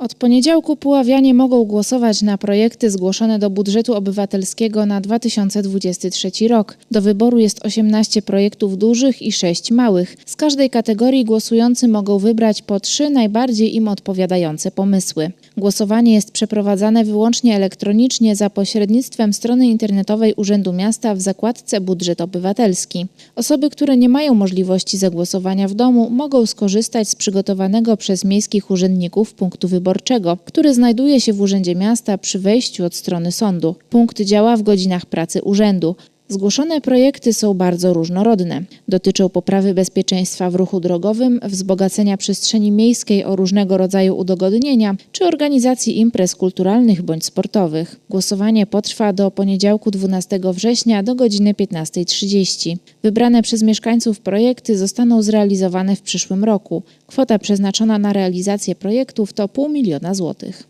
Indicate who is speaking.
Speaker 1: Od poniedziałku puławianie mogą głosować na projekty zgłoszone do budżetu obywatelskiego na 2023 rok. Do wyboru jest 18 projektów dużych i 6 małych. Z każdej kategorii głosujący mogą wybrać po trzy najbardziej im odpowiadające pomysły. Głosowanie jest przeprowadzane wyłącznie elektronicznie za pośrednictwem strony internetowej Urzędu Miasta w zakładce Budżet Obywatelski. Osoby, które nie mają możliwości zagłosowania w domu, mogą skorzystać z przygotowanego przez miejskich urzędników punktu wyborczego, który znajduje się w Urzędzie Miasta przy wejściu od strony sądu. Punkt działa w godzinach pracy urzędu. Zgłoszone projekty są bardzo różnorodne. Dotyczą poprawy bezpieczeństwa w ruchu drogowym, wzbogacenia przestrzeni miejskiej o różnego rodzaju udogodnienia czy organizacji imprez kulturalnych bądź sportowych. Głosowanie potrwa do poniedziałku 12 września do godziny 15.30. Wybrane przez mieszkańców projekty zostaną zrealizowane w przyszłym roku. Kwota przeznaczona na realizację projektów to pół miliona złotych.